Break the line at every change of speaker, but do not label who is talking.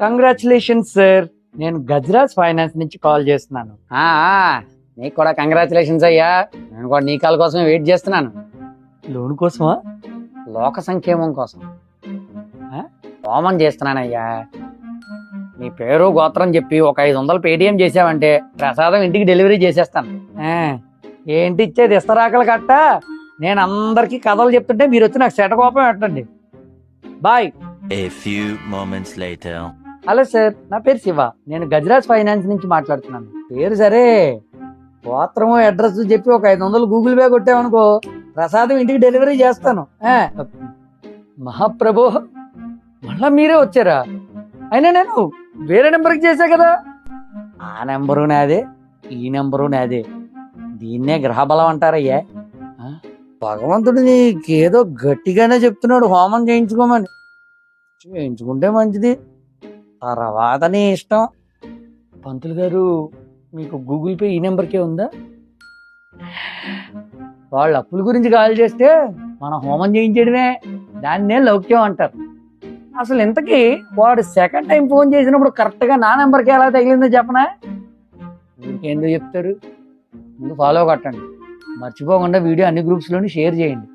Congratulations sir నేను Gajraj finance నుంచి call చేస్తున్నాను.
ఆ, నీకు కూడా కంగ్రాచులేషన్స్ అయ్యా. నేను కూడా నీ కాల్ కోసం వెయిట్ చేస్తున్నాను.
లోన్ కోసమా?
లోక సంక్షేమం కోసం. ఆ? హోమం చేస్తున్నానయ్యా. నీ పేరు గోత్రం చెప్పి ఒక ఐదు వందలు పేటిఎం చేసావంటే ప్రసాదం ఇంటికి డెలివరీ చేసేస్తాను.
ఆ, ఏంటి ఇచ్చేది? ఇస్తరాకలు కట్ట? నేను అందరికీ కథలు చెప్తుంటే మీరు వచ్చి నాకు సెట కోపం పెట్టండి. Bye
A few moments later.
Hello sir నా పేరు శివ. నేను గజరాజ్ ఫైనాన్స్ నుంచి మాట్లాడుతున్నాను. పేరు సరే. గోత్రము అడ్రస్ చెప్పి ఒక ఐదు వందలు గూగుల్ పే కొట్టామనుకో ప్రసాదం ఇంటికి డెలివరీ చేస్తాను. మహాప్రభు మళ్ళా మీరే వచ్చారా? అయినా నేను వేరే నెంబర్కి చేశా కదా. ఆ నెంబరు నాదే ఈ నెంబరు నాదే. దీన్నే గ్రహబలం అంటారయ్యా. భగవంతుడు నీకేదో గట్టిగానే చెప్తున్నాడు హోమం చేయించుకోమని. చేయించుకుంటే మంచిది. తర్వాత నీ ఇష్టం. పంతులు గారు మీకు గూగుల్ పే ఈ నెంబర్కే ఉందా? వాళ్ళ అప్పుల గురించి కాల్ చేస్తే మనం హోమం చేయించడమే దాన్నే లౌక్యం అంటారు. అసలు ఇంతకీ వాడు సెకండ్ టైం ఫోన్ చేసినప్పుడు కరెక్ట్గా నా నెంబర్కి ఎలా తగిలిందో చెప్పనా? ఎందుకు చెప్తారు? ముందు ఫాలో కట్టండి. మర్చిపోకుండా వీడియో అన్ని గ్రూప్స్లోని షేర్ చేయండి.